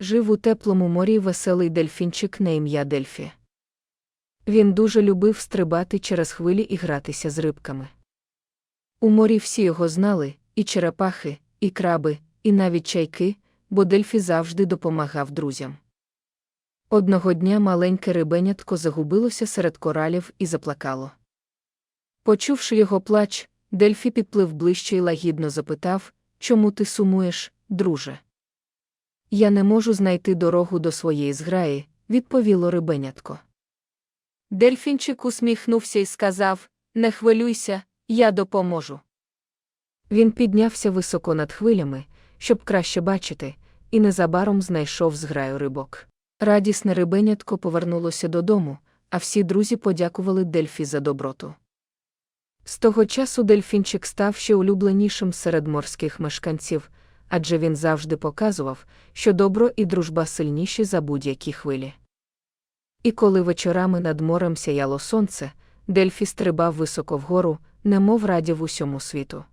Жив у теплому морі веселий дельфінчик на ім'я Дельфі. Він дуже любив стрибати через хвилі і гратися з рибками. У морі всі його знали і черепахи, і краби, і навіть чайки, бо Дельфі завжди допомагав друзям. Одного дня маленьке рибенятко загубилося серед коралів і заплакало. Почувши його плач, Дельфі підплив ближче і лагідно запитав Чому ти сумуєш, друже? Я не можу знайти дорогу до своєї зграї, відповіло рибенятко. Дельфінчик усміхнувся і сказав Не хвилюйся, я допоможу. Він піднявся високо над хвилями, щоб краще бачити, і незабаром знайшов зграю рибок. Радісне рибенятко повернулося додому, а всі друзі подякували Дельфі за доброту. З того часу дельфінчик став ще улюбленішим серед морських мешканців, адже він завжди показував, що добро і дружба сильніші за будь-які хвилі. І коли вечорами над морем сяяло сонце, Дельфі стрибав високо вгору, немов радів усьому світу.